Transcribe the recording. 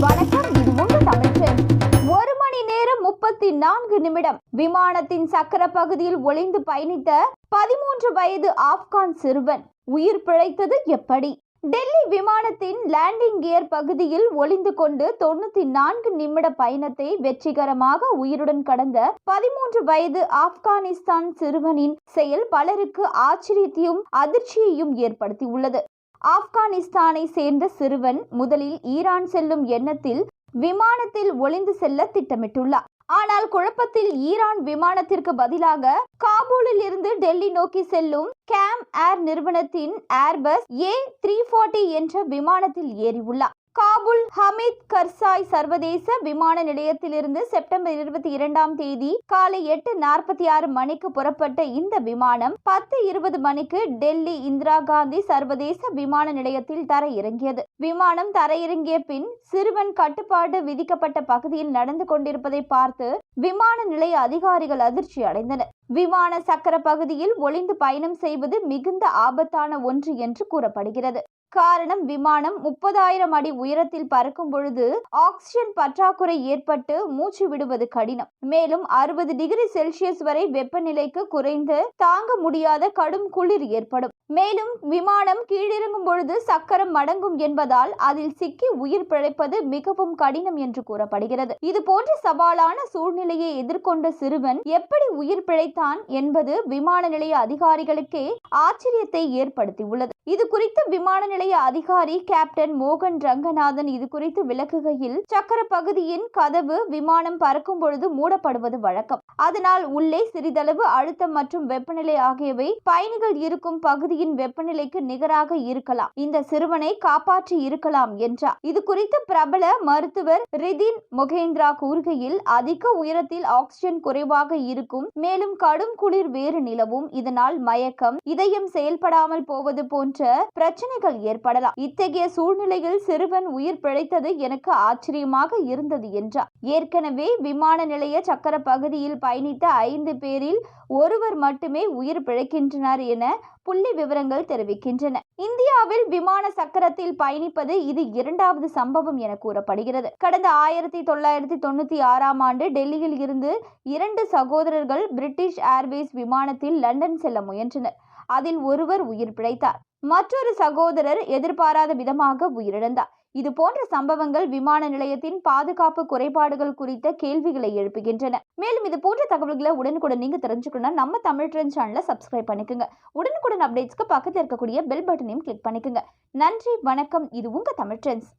வணக்கம் இது உங்க ஒரு மணி நேரம் முப்பத்தி நான்கு நிமிடம். விமானத்தின் சக்கர பகுதியில் ஒளிந்து பயணித்த பதிமூன்று வயது ஆப்கான் சிறுவன். உயிர் பிழைத்தது எப்படி? டெல்லி விமானத்தின் லேண்டிங் கியர் பகுதியில் ஒளிந்து கொண்டு தொண்ணூத்தி நான்கு நிமிட பயணத்தை வெற்றிகரமாக உயிருடன் கடந்த பதிமூன்று வயது ஆப்கானிஸ்தான் சிறுவனின் செயல் பலருக்கு ஆச்சரியத்தையும் அதிர்ச்சியையும் ஏற்படுத்தியுள்ளது. ஆப்கானிஸ்தானை சேர்ந்த சிறுவன் முதலில் ஈரான் செல்லும் எண்ணத்தில் விமானத்தில் ஒளிந்து செல்ல திட்டமிட்டுள்ளார். ஆனால் குழப்பத்தில் ஈரான் விமானத்திற்கு பதிலாக காபூலில் இருந்து டெல்லி நோக்கி செல்லும் கேம் ஏர் நிறுவனத்தின் ஏர்பஸ் ஏ த்ரீ ஃபார்ட்டி என்ற விமானத்தில் ஏறியுள்ளார். காபுல் ஹமீத் கர்சாய் சர்வதேச விமான நிலையத்திலிருந்து செப்டம்பர் இருபத்தி இரண்டாம் தேதி காலை எட்டு நாற்பத்தி ஆறு மணிக்கு புறப்பட்ட இந்த விமானம் பத்து இருபது மணிக்கு டெல்லி இந்திரா காந்தி சர்வதேச விமான நிலையத்தில் தர இறங்கியது விமானம் தரையிறங்கிய பின் சிறுவன் கட்டுப்பாடு விதிக்கப்பட்ட பகுதியில் நடந்து கொண்டிருப்பதை பார்த்து விமான நிலைய அதிகாரிகள் அதிர்ச்சி அடைந்தனர். விமான சக்கர பகுதியில் ஒளிந்து பயணம் செய்வது மிகுந்த ஆபத்தான ஒன்று என்று கூறப்படுகிறது. காரணம் விமானம் முப்பதாயிரம் அடி உயரத்தில் பறக்கும் பொழுது ஆக்சிஜன் பற்றாக்குறை ஏற்பட்டு மூச்சு விடுவது கடினம். மேலும் அறுபது டிகிரி செல்சியஸ் வரை வெப்பநிலைக்கு குறைந்து தாங்க முடியாத கடும் குளிர் ஏற்படும். மேலும் விமானம் கீழிறங்கும் பொழுது சக்கரம் மடங்கும் என்பதால் அதில் சிக்கி உயிர் பிழைப்பது மிகவும் கடினம் என்று கூறப்படுகிறது. இது போன்ற சவாலான சூழ்நிலையை எதிர்கொண்ட சிறுவன் எப்படி உயிர் பிழைத்தான் என்பது விமான நிலைய அதிகாரிகளுக்கே ஆச்சரியத்தை ஏற்படுத்தியுள்ளது. இது குறித்து விமான நிலைய அதிகாரி கேப்டன் மோகன் ரங்கநாதன் இது குறித்து விளக்குகையில் சக்கர பகுதியின் கதவு விமானம் பறக்கும் பொழுது மூடப்படுவது வழக்கம். அதனால் உள்ளே சிறிதளவு அழுத்தம் மற்றும் வெப்பநிலை ஆகியவை பயணிகள் இருக்கும் பகுதியின் வெப்பநிலைக்கு நிகராக இருக்கலாம். இந்த சிறுவனை காப்பாற்றி இருக்கலாம் என்றார். இது குறித்து பிரபல மருத்துவர் ரிதின் மொகேந்திரா கூறுகையில் அதிக உயரத்தில் ஆக்சிஜன் குறைவாக இருக்கும் மேலும் கடும் குளிர் வேறு நிலவும். இதனால் மயக்கம் இதயம் செயல்படாமல் போவது போன்ற பிரச்சனைகள் ஏற்படலாம். இத்தகைய சூழ்நிலையில் சிறுவன் உயிர் பிழைத்தது எனக்கு ஆச்சரியமாக இருந்தது என்றார். ஏற்கனவே விமான நிலைய சக்கர பகுதியில் பயணித்த ஐந்து பேரில் ஒருவர் மட்டுமே உயிர் பிழைக்கின்றனர் என புள்ளி விவரங்கள் தெரிவிக்கின்றன. இந்தியாவில் விமான சக்கரத்தில் பயணிப்பது இது இரண்டாவது சம்பவம் என கூறப்படுகிறது. கடந்த ஆயிரத்தி தொள்ளாயிரத்தி தொண்ணூத்தி ஆறாம் ஆண்டு டெல்லியில் இருந்து இரண்டு சகோதரர்கள் பிரிட்டிஷ் ஏர்வேஸ் விமானத்தில் லண்டன் செல்ல முயன்றனர். அதில் ஒருவர் உயிர் பிழைத்தார். மற்றொரு சகோதரர் எதிர்பாராத விதமாக உயிரிழந்தார். இது போன்ற சம்பவங்கள் விமான நிலையத்தின் பாதுகாப்பு குறைபாடுகள் குறித்த கேள்விகளை எழுப்புகின்றன. மேலும் இது போன்ற தகவல்களை உடனுக்குடன் நீங்க தெரிஞ்சுக்கணும்னா நம்ம தமிழ் ட்ரெண்ட் சேனலை சப்ஸ்கிரைப் பண்ணிக்கோங்க. உடனுக்குடன் அப்டேட்ஸ்க்கு பக்கத்தில் இருக்கக்கூடிய பெல் பட்டனையும் கிளிக் பண்ணிக்கோங்க. நன்றி வணக்கம். இது உங்க தமிழ் ட்ரெண்ட்ஸ்